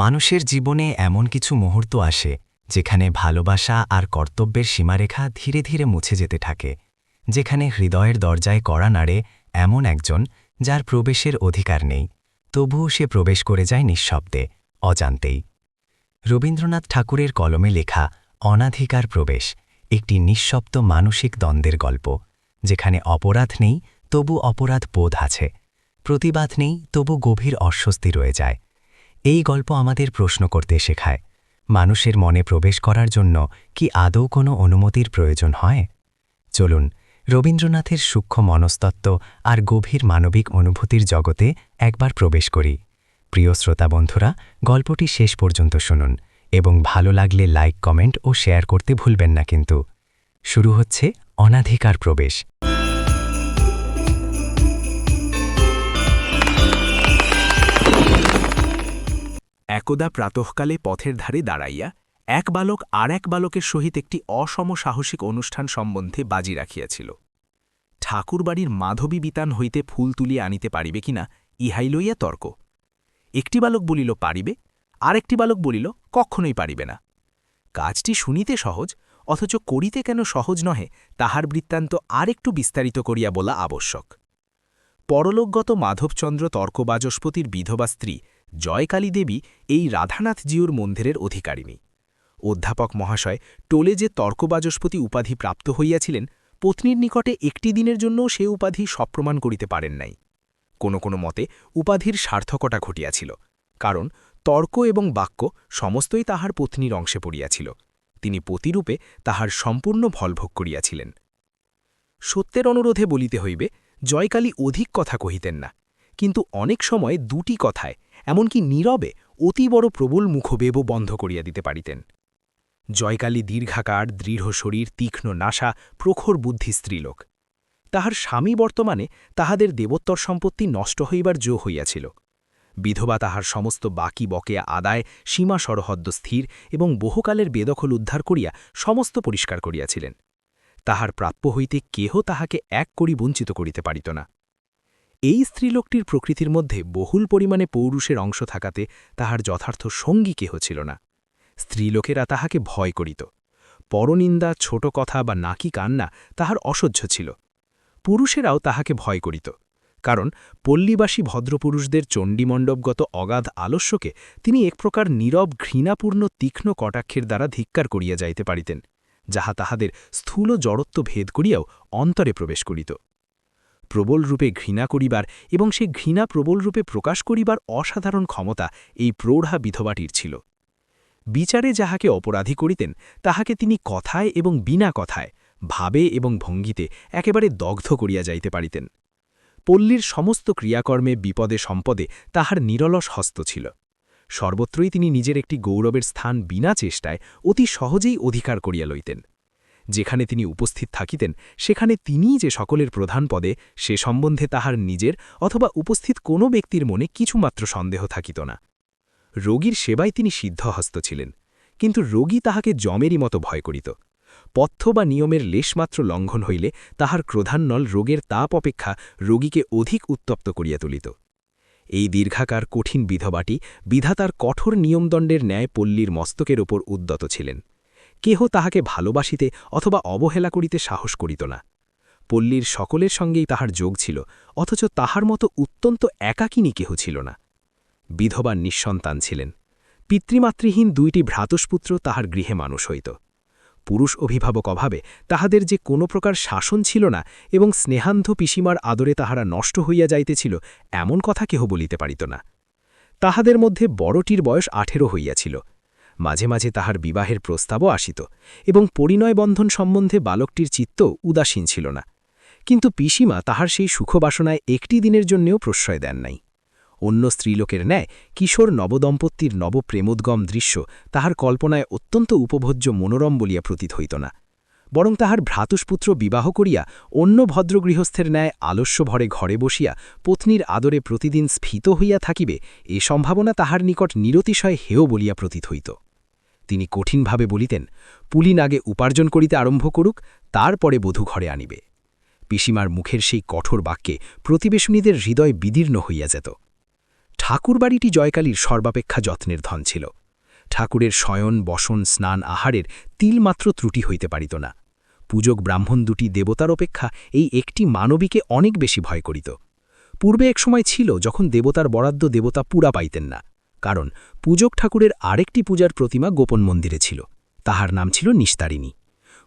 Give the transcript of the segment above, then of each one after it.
মানুষের জীবনে এমন কিছু মুহূর্ত আসে, যেখানে ভালোবাসা আর কর্তব্যের সীমারেখা ধীরে ধীরে মুছে যেতে থাকে, যেখানে হৃদয়ের দরজায় কড়া নাড়ে এমন একজন যার প্রবেশের অধিকার নেই, তবুও সে প্রবেশ করে যায় নিঃশব্দে, অজান্তেই। রবীন্দ্রনাথ ঠাকুরের কলমে লেখা অনাধিকার প্রবেশ একটি নিঃশব্দ মানসিক দ্বন্দ্বের গল্প, যেখানে অপরাধ নেই তবু অপরাধ বোধ আছে, প্রতিবাদ নেই তবু গভীর অস্বস্তি রয়ে যায়। এই গল্প আমাদের প্রশ্ন করতে শেখায়, মানুষের মনে প্রবেশ করার জন্য কি আদৌ কোনো অনুমতির প্রয়োজন হয়? চলুন, রবীন্দ্রনাথের সূক্ষ্ম মনস্তত্ত্ব আর গভীর মানবিক অনুভূতির জগতে একবার প্রবেশ করি। প্রিয় শ্রোতা বন্ধুরা, গল্পটি শেষ পর্যন্ত শুনুন এবং ভালো লাগলে লাইক, কমেন্ট ও শেয়ার করতে ভুলবেন না কিন্তু। শুরু হচ্ছে অনাধিকার প্রবেশ। একদা প্রাতঃকালে পথের ধারে দাঁড়াইয়া এক বালক আর এক বালকের সহিত একটি অসম সাহসিক অনুষ্ঠান সম্বন্ধে বাজি রাখিয়াছিল। ঠাকুরবাড়ির মাধবী বিতান হইতে ফুল তুলিয়া আনিতে পারিবে কিনা, ইহাই লইয়া তর্ক। একটি বালক বলিল, পারিবে। আরেকটি বালক বলিল কখনোই পারিবে না। কাজটি শুনিতে সহজ, অথচ করিতে কেন সহজ নহে, তাহার বৃত্তান্ত আরেকটু বিস্তারিত করিয়া বলা আবশ্যক। পরলোকগত মাধবচন্দ্র তর্কবাজস্পতির বিধবা স্ত্রী জয়কালী দেবী এই রাধানাথজিউর মন্দিরের অধিকারিণী। অধ্যাপক মহাশয় টোলে যে তর্কবাজস্পতি উপাধি প্রাপ্ত হইয়াছিলেন, পত্নীর নিকটে একটি দিনের জন্যও সে উপাধি সপ্রমাণ করিতে পারেন নাই। কোনো কোনো মতে উপাধির সার্থকতা ঘটিয়াছিল, কারণ তর্ক এবং বাক্য সমস্তই তাহার পত্নীর অংশে পড়িয়াছিল। তিনি পতিরূপে তাহার সম্পূর্ণ ফলভোগ করিয়াছিলেন। সত্যের অনুরোধে বলিতে হইবে, জয়কালী অধিক কথা কহিতেন না, কিন্তু অনেক সময় দুটি কথায় এমনকি নীরবে অতি বড় প্রবল মুখবেব বন্ধ করিয়া দিতে পারিতেন। জয়কালী দীর্ঘাকার, দৃঢ় শরীর, তীক্ষ্ণ নাশা প্রখর বুদ্ধি স্ত্রীলোক। তাহার স্বামী বর্তমানে তাহাদের দেবোত্তর সম্পত্তি নষ্ট হইবার জো হইয়াছিল। বিধবা তাহার সমস্ত বাকি বকেয়া আদায়, সীমা সরহদ্দ স্থির এবং বহুকালের বেদখল উদ্ধার করিয়া সমস্ত পরিষ্কার করিয়াছিলেন। তাহার প্রাপ্য হইতে কেহ তাহাকে এক করি বঞ্চিত করিতে পারিত না। এই স্ত্রীলোকটির প্রকৃতির মধ্যে বহুল পরিমাণে পৌরুষের অংশ থাকাতে তাহার যথার্থ সঙ্গী কেহ ছিল না। স্ত্রীলোকেরা তাহাকে ভয় করিত। পরনিন্দা, ছোট কথা বা নাকি কান্না তাহার অসহ্য ছিল। পুরুষেরাও তাহাকে ভয় করিত। কারণ পল্লীবাসী ভদ্রপুরুষদের চণ্ডীমণ্ডপগত অগাধ আলস্যকে তিনি এক প্রকার নীরব, ঘৃণাপূর্ণ, তীক্ষ্ণ কটাক্ষের দ্বারা ধিক্কার করিয়া যাইতে পারিতেন, যাহা তাহাদের স্থূল জড়ত্ব ভেদ করিয়াও অন্তরে প্রবেশ করিত। প্রবল রূপে ঘৃণা করিবার এবং সে ঘৃণা প্রবল রূপে প্রকাশ করিবার অসাধারণ ক্ষমতা এই প্রৌঢ়া বিধবাটির ছিল। বিচারে যাহাকে অপরাধী করিতেন, তাহাকে তিনি কথায় এবং বিনা কথায়, ভাবে এবং ভঙ্গিতে একেবারে দগ্ধ করিয়া যাইতে পারিতেন। পল্লীর সমস্ত ক্রিয়াকর্মে বিপদে সম্পদে তাহার নিরলস হস্ত ছিল। সর্বত্রই তিনি নিজের একটি গৌরবের স্থান বিনা চেষ্টায় অতি সহজেই অধিকার করিয়া লইতেন। যেখানে তিনি উপস্থিত থাকিতেন, সেখানে তিনিই যে সকলের প্রধান পদে, সে সম্বন্ধে তাহার নিজের অথবা উপস্থিত কোনো ব্যক্তির মনে কিছুমাত্র সন্দেহ থাকিত না। রোগীর সেবায় তিনি সিদ্ধহস্ত ছিলেন, কিন্তু রোগী তাহাকে জমেরই মতো ভয় করিত। পথ্য বা নিয়মের লেশমাত্র লঙ্ঘন হইলে তাহার ক্রোধান্নল রোগের তাপ অপেক্ষা রোগীকে অধিক উত্তপ্ত করিয়া তুলিত। এই দীর্ঘাকার কঠিন বিধবাটি বিধাতার কঠোর নিয়মদণ্ডের ন্যায় পল্লীর মস্তকের ওপর উদ্যত ছিলেন। কেহ তাহাকে ভালোবাসিতে অথবা অবহেলা করিতে সাহস করিত না। পল্লীর সকলের সঙ্গেই তাহার যোগ ছিল, অথচ তাহার মতো অত্যন্ত একাকিনী কেহ ছিল না। বিধবা নিঃসন্তান ছিলেন। পিতৃমাতৃহীন দুইটি ভ্রাতস্পুত্র তাহার গৃহে মানুষ হইত। পুরুষ অভিভাবক অভাবে তাহাদের যে কোনো প্রকার শাসন ছিল না এবং স্নেহান্ধ পিসিমার আদরে তাহারা নষ্ট হইয়া যাইতেছিল, এমন কথা কেহ বলিতে পারিত না। তাহাদের মধ্যে বড়টির বয়স আঠেরো হইয়াছিল। মাঝে মাঝে তাহার বিবাহের প্রস্তাবও আসিত, এবং পরিণয় বন্ধন সম্বন্ধে বালকটির চিত্ত উদাসীন ছিল না। কিন্তু পিসিমা তাহার সেই সুখবাসনায় একটি দিনের জন্যেও প্রশ্রয় দেন নাই। অন্য স্ত্রীলোকের ন্যায় কিশোর নবদম্পতির নবপ্রেমোদ্গম দৃশ্য তাহার কল্পনায় অত্যন্ত উপভোজ্য মনোরম বলিয়া প্রতীত হইত না। বরং তাহার ভ্রাতুষ্পুত্র বিবাহ করিয়া অন্য ভদ্রগৃহস্থের ন্যায় আলস্য ভরে ঘরে বসিয়া পত্নীর আদরে প্রতিদিন স্ফীত হইয়া থাকিবে, এ সম্ভাবনা তাহার নিকট নিরতিশয় হেয় বলিয়া প্রতীত হইত। তিনি কঠিনভাবে বলিতেন পুলিন আগে উপার্জন করিতে আরম্ভ করুক, তারপরে বধূ ঘরে আনিবে পিসিমার মুখের সেই কঠোর বাক্যে প্রতিবেশনীদের হৃদয় বিদীর্ণ হইয়া যেত। ঠাকুরবাড়িটি জয়কালীর সর্বাপেক্ষা যত্নের ধন ছিল। ঠাকুরের শয়ন, বসন, স্নান আহারের তিলমাত্র ত্রুটি হইতে পারিত না। পূজক ব্রাহ্মণ দুটি দেবতার অপেক্ষা এই একটি মানবীকে অনেক বেশি ভয় করিত। পূর্বে এক সময় ছিল যখন দেবতার বরাদ্দ দেবতা পুরা পাইতেন না, কারণ পূজক ঠাকুরের আরেকটি পূজার প্রতিমা গোপন মন্দিরে ছিল, তাহার নাম ছিল নিস্তারিণী।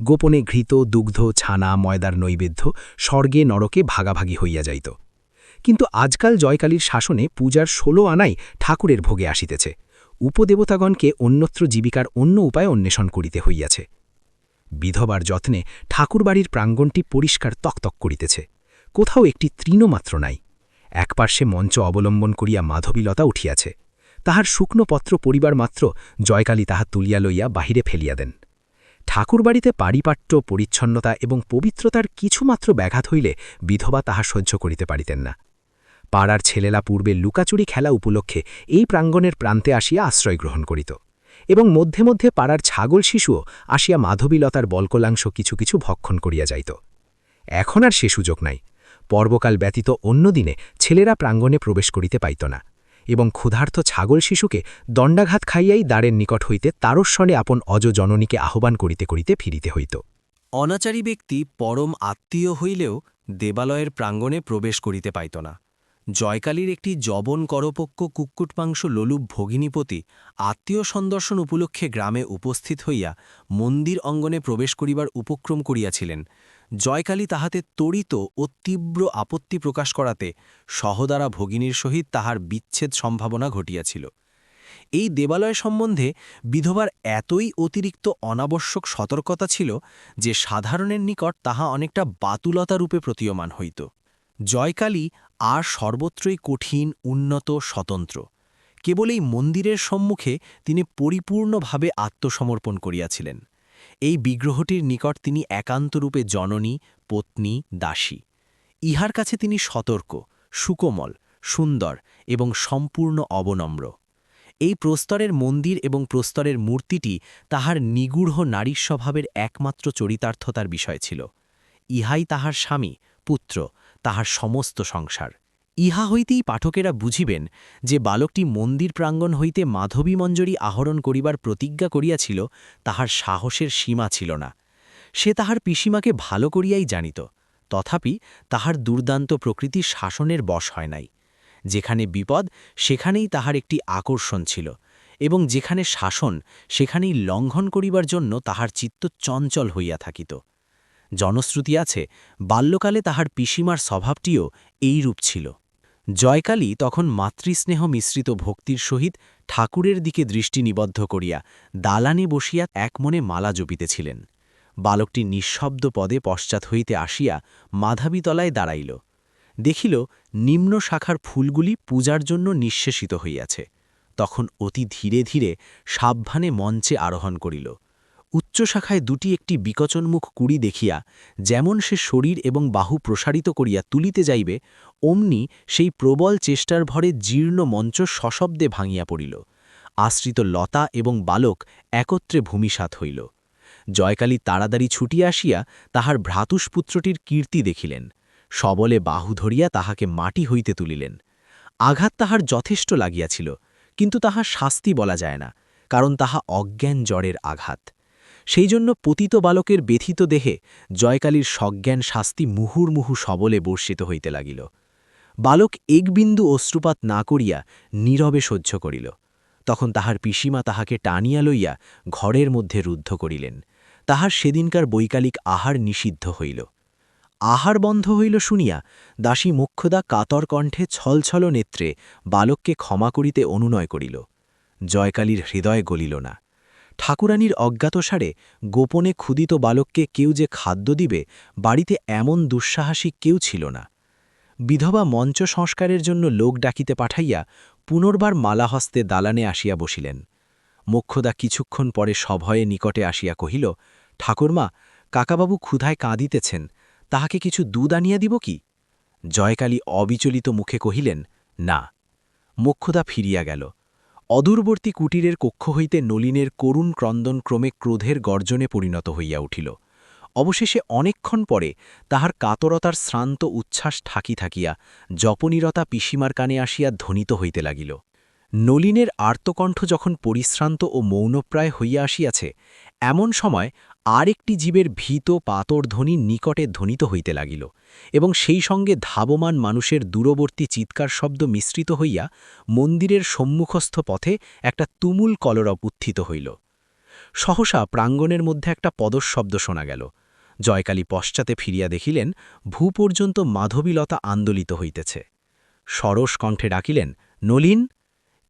গোপনে ঘৃত, দুগ্ধ, ছানা, ময়দার নৈবেদ্য, স্বর্গে নরকে ভাগাভাগি হইয়া যাইত। কিন্তু আজকাল জয়কালীর শাসনে পূজার ষোলো আনাই ঠাকুরের ভোগে আসিতেছে। উপদেবতাগণকে অন্যত্র জীবিকার অন্য উপায় অন্বেষণ করিতে হইয়াছে। বিধবার যত্নে ঠাকুরবাড়ির প্রাঙ্গণটি পরিষ্কার তকতক করিতেছে। কোথাও একটি তৃণমাত্র নাই। একপার্শ্বে মঞ্চ অবলম্বন করিয়া মাধবীলতা উঠিয়াছে। তাহার শুকনো পত্র পরিবার মাত্র জয়কালী তাহা তুলিয়া লইয়া বাহিরে ফেলিয়া দেন। ঠাকুরবাড়িতে পারিপাট্য, পরিচ্ছন্নতা এবং পবিত্রতার কিছুমাত্র ব্যাঘাত হইলে বিধবা তাহা সহ্য করিতে পারিতেন না। পাড়ার ছেলেলা পূর্বে লুকাচুরি খেলা উপলক্ষে এই প্রাঙ্গণের প্রান্তে আসিয়া আশ্রয় গ্রহণ করিত। এবং মধ্যে মধ্যে পাড়ার ছাগল শিশুও আসিয়া মাধবীলতার বল্কলাংশ কিছু কিছু ভক্ষণ করিয়া যাইত। এখন আর সে সুযোগ নাই। পর্বকাল ব্যতীত অন্যদিনে ছেলেরা প্রাঙ্গণে প্রবেশ করিতে পাইত না এবং ক্ষুধার্ত ছাগল শিশুকে দণ্ডাঘাত খাইয়াই দ্বারের নিকট হইতে তারস্বরে আপন অজ জননীকে আহ্বান করিতে করিতে ফিরিতে হইত। অনাচারী ব্যক্তি পরম আত্মীয় হইলেও দেবালয়ের প্রাঙ্গণে প্রবেশ করিতে পাইত না। জয়কালীর একটি জবন করপক্ষ কুক্কুটমাংস লোলুপ ভগিনীপতি আত্মীয় সন্দর্শন উপলক্ষে গ্রামে উপস্থিত হইয়া মন্দির অঙ্গনে প্রবেশ করিবার উপক্রম করিয়াছিলেন। জয়কালী তাহাতে তড়িত ও তীব্র আপত্তি প্রকাশ করাতে সহদারা ভগিনীর সহিত তাহার বিচ্ছেদ সম্ভাবনা ঘটিয়াছিল। এই দেবালয় সম্বন্ধে বিধবার এতই অতিরিক্ত অনাবশ্যক সতর্কতা ছিল যে সাধারণের নিকট তাহা অনেকটা বাতুলতা রূপে প্রতীয়মান হইত। জয়কালী আর সর্বত্রই কঠিন, উন্নত, স্বতন্ত্র। কেবল এই মন্দিরের সম্মুখে তিনি পরিপূর্ণভাবে আত্মসমর্পণ করিয়াছিলেন। এই বিগ্রহটির নিকট তিনি একান্তরূপে জননী, পত্নী, দাসী। ইহার কাছে তিনি সতর্ক, সুকোমল, সুন্দর এবং সম্পূর্ণ অবনম্র। এই প্রস্তরের মন্দির এবং প্রস্তরের মূর্তিটি তাহার নিগূঢ় নারীর স্বভাবের একমাত্র চরিতার্থতার বিষয় ছিল। ইহাই তাহার স্বামী, পুত্র তাহার সমস্ত সংসার। ইহা হইতেই পাঠকেরা বুঝিবেন যে বালকটি মন্দির প্রাঙ্গণ হইতে মাধবী মঞ্জরি আহরণ করিবার প্রতিজ্ঞা করিয়াছিল, তাহার সাহসের সীমা ছিল না। সে তাহার পিসিমাকে ভালো করিয়াই জানিত, তথাপি তাহার দুর্দান্ত প্রকৃতি শাসনের বশ হয় নাই। যেখানে বিপদ, সেখানেই তাহার একটি আকর্ষণ ছিল এবং যেখানে শাসন, সেখানেই লঙ্ঘন করিবার জন্য তাহার চিত্ত চঞ্চল হইয়া থাকিত। জনশ্রুতি আছে, বাল্যকালে তাহার পিসিমার স্বভাবটিও এইরূপ ছিল। জয়কালী তখন মাতৃস্নেহ মিশ্রিত ভক্তির সহিত ঠাকুরের দিকে দৃষ্টি নিবদ্ধ করিয়া দালানে বসিয়া একমনে মালা জপিতেছিলেন। বালকটি নিঃশব্দ পদে পশ্চাৎ হইতে আসিয়া মাধাবীতলায় দাঁড়াইল। দেখিল, নিম্ন শাখার ফুলগুলি পূজার জন্য নিঃশেষিত হইয়াছে। তখন অতি ধীরে ধীরে সাবধানে মঞ্চে আরোহণ করিল। উচ্চ শাখায় দুটি একটি বিকচনমুখ কুড়ি দেখিয়া যেমন সে শরীর এবং বাহু প্রসারিত করিয়া তুলিতে যাইবে, অমনি সেই প্রবল চেষ্টার ভরে জীর্ণ মঞ্চ সশব্দে ভাঙিয়া পড়িল। আশ্রিত লতা এবং বালক একত্রে ভূমিসাত হইল। জয়কালী তাড়াতাড়ি ছুটিয়া আসিয়া তাহার ভ্রাতুষ্পুত্রটির কীর্তি দেখিলেন। সবলে বাহু ধরিয়া তাহাকে মাটি হইতে তুলিলেন। আঘাত তাহার যথেষ্ট লাগিয়াছিল, কিন্তু তাহা শাস্তি বলা যায় না, কারণ তাহা অজ্ঞান জ্বরের আঘাত। সেই জন্য পতিত বালকের ব্যথিত দেহে জয়কালীর সজ্ঞান শাস্তি মুহুর্মুহু সবলে বর্ষিত হইতে লাগিল। বালক একবিন্দু অশ্রুপাত না করিয়া নীরবে সহ্য করিল। তখন তাহার পিসিমা তাহাকে টানিয়া লইয়া ঘরের মধ্যে রুদ্ধ করিলেন। তাহার সেদিনকার বৈকালিক আহার নিষিদ্ধ হইল। আহার বন্ধ হইল শুনিয়া দাসী মুখ্যদা কাতর কণ্ঠে ছলছল নেত্রে বালককে ক্ষমা করিতে অনুনয় করিল। জয়কালীর হৃদয় গলিল না। ঠাকুরানীর অজ্ঞাতসারে গোপনে ক্ষুদিত বালককে কেউ যে খাদ্য দিবে, বাড়িতে এমন দুঃসাহসিক কেউ ছিল না। বিধবা মঞ্চ সংস্কারের জন্য লোক ডাকিতে পাঠাইয়া পুনর্বার মালাহস্তে দালানে আসিয়া বসিলেন। মোক্ষদা কিছুক্ষণ পরে সভয়ে নিকটে আসিয়া কহিল, ঠাকুরমা, কাকাবাবু ক্ষুধায় কাঁদিতেছেন, তাহাকে কিছু দুধ আনিয়া দিব কি? জয়কালী অবিচলিত মুখে কহিলেন, না। মোক্ষদা ফিরিয়া গেল। অদূরবর্তী কুটিরের কক্ষ হইতে নলিনের করুণ ক্রন্দন ক্রমে ক্রোধের গর্জনে পরিণত হইয়া উঠিল। অবশেষে অনেকক্ষণ পরে তাহার কাতরতার শ্রান্ত উচ্ছ্বাস থাকি থাকিয়া জপনীরতা পিসিমার কানে আসিয়া ধ্বনিত হইতে লাগিল। নলিনের আর্তকণ্ঠ যখন পরিশ্রান্ত ও মৌনপ্রায় হইয়া আসিয়াছে, এমন সময় আর একটি জীবের ভীত পাতর ধ্বনি নিকটে ধ্বনিত হইতে লাগিল, এবং সেই সঙ্গে ধাবমান মানুষের দূরবর্তী চিৎকার শব্দ মিশ্রিত হইয়া মন্দিরের সম্মুখস্থ পথে একটা তুমুল কলরব উত্থিত হইল। সহসা প্রাঙ্গণের মধ্যে একটা পদশব্দ শোনা গেল। জয়কালী পশ্চাতে ফিরিয়া দেখিলেন, ভূ পর্যন্ত মাধবীলতা আন্দোলিত হইতেছে। সরস কণ্ঠে ডাকিলেন, নলিন,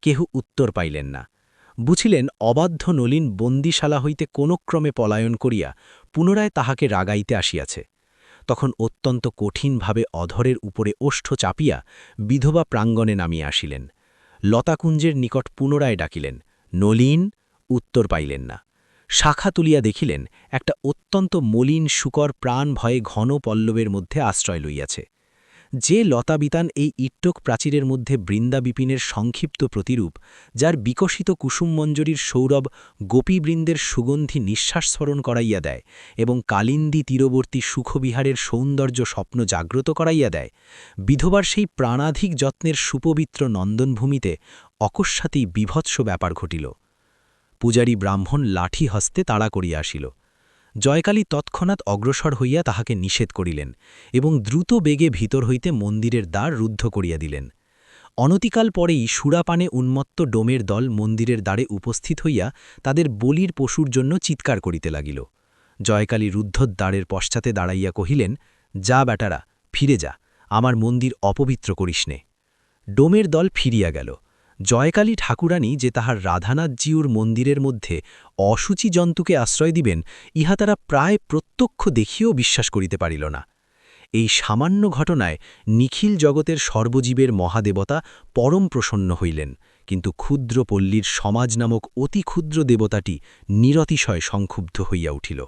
কেহু উত্তর পাইলেন না। বুঝিলেন অবাধ্য নলিন বন্দিশালা হইতে কোন ক্রমে পলায়ন করিয়া পুনরায় তাহাকে রাগাইতে আসিয়াছে। তখন অত্যন্ত কঠিনভাবে অধরের উপরে ওষ্ঠ চাপিয়া বিধবা প্রাঙ্গণে নামিয়া আসিলেন। লতাকুঞ্জের নিকট পুনরায় ডাকিলেন। নলিন, উত্তর পাইলেন না। শাখা তুলিয়া দেখিলেন, একটা অত্যন্ত মলিন শুকর প্রাণ ভয়ে ঘন পল্লবের মধ্যে আশ্রয় লইয়াছে। যে লতাবিতান এই ইট্টক প্রাচীরের মধ্যে বৃন্দাবিপিনের সংক্ষিপ্ত প্রতিরূপ, যার বিকশিত কুসুমমঞ্জরীর সৌরভ গোপীবৃন্দের সুগন্ধি নিঃশ্বাস স্মরণ করাইয়া দেয় এবং কালিন্দী তীরবর্তী সুখবিহারের সৌন্দর্য স্বপ্ন জাগ্রত করাইয়া দেয়, বিধবার সেই প্রাণাধিক যত্নের সুপবিত্র নন্দনভূমিতে অকস্মাতেই বিভৎস ব্যাপার ঘটিল। পূজারী ব্রাহ্মণ লাঠি হস্তে তাড়া করিয়া আসিল। জয়কালী তৎক্ষণাৎ অগ্রসর হইয়া তাহাকে নিষেধ করিলেন এবং দ্রুত বেগে ভিতর হইতে মন্দিরের দ্বার রুদ্ধ করিয়া দিলেন। অনতিকাল পরেই সুরাপানে উন্মত্ত ডোমের দল মন্দিরের দ্বারে উপস্থিত হইয়া তাদের বলির পশুর জন্য চিৎকার করিতে লাগিল। জয়কালী রুদ্ধদ্বারের পশ্চাতে দাঁড়াইয়া কহিলেন, যা বেটারা ফিরে যা, আমার মন্দির অপবিত্র করিসনে ডোমের দল ফিরিয়া গেল। জয়কালী ঠাকুরানী যে তাহার রাধানাথজিউর মন্দিরের মধ্যে অসুচি জন্তুকে আশ্রয় দিবেন, ইহা তারা প্রায় প্রত্যক্ষ দেখিয়েও বিশ্বাস করিতে পারিল না। এই সামান্য ঘটনায় নিখিল জগতের সর্বজীবের মহাদেবতা পরম প্রসন্ন হইলেন, কিন্তু ক্ষুদ্র পল্লীর সমাজ নামক অতি ক্ষুদ্র দেবতাটি নিরতিশয় সংক্ষুব্ধ হইয়া উঠিল।